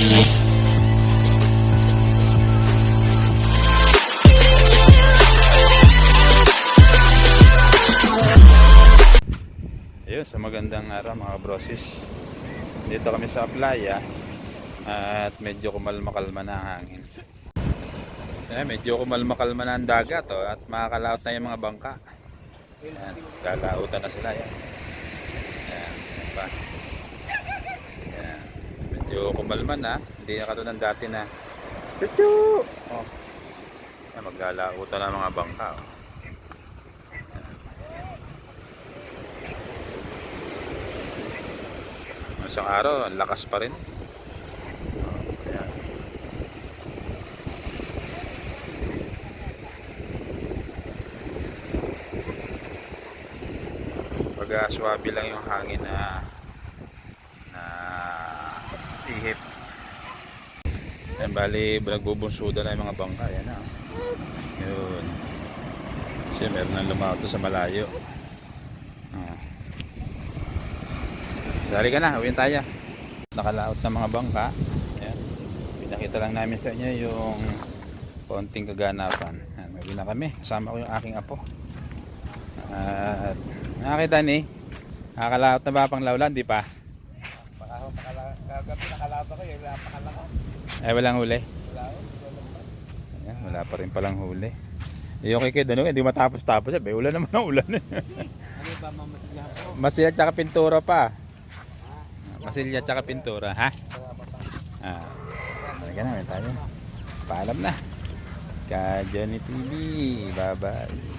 Ayun, sa magandang araw mga brosis. Dito kami sa playa at medyo kumalma-kalma na ang hangin. Eh, medyo kumalma-kalma na ang dagat oh, at makakalaot na yung mga bangka. Ayan, lalautan na sila yan. Ayan, ayan pa. Medyo kumalma na. Hindi na katulad ng dati na Chuchu! Oh. Ayan, maglalautan na mga bangka. Oh. Isang araw, ang lakas pa rin. Ayan. Pag uh, swabe lang yung hangin na na ihip. Ayan, bali, nagbubunsuda na yung mga bangka. Ayan na. Yun. Kasi meron nang lumauto sa malayo. Ah. Dali ka na, uwiin tayo. Nakalaot ng mga bangka. Ayan. Pinakita lang namin sa inyo yung konting kaganapan. Ayan, uwi na kami. Kasama ko yung aking apo. At nakakita ni, nakakalaot na ba pang laulan? Di pa? Kagabi nakalaba ko yung napakalaka. Eh, walang huli. Wala ko. Ayan, wala pa rin palang huli. Eh, okay kayo doon, hindi matapos-tapos. Eh, ulan naman ang ulan. Ano ba mamasilya ko? Masilya tsaka pintura pa. Masilya tsaka pintura, ha? Wala. Ah. Talaga na, tayo. Paalam na. Ka Johnny TV. Bye-bye.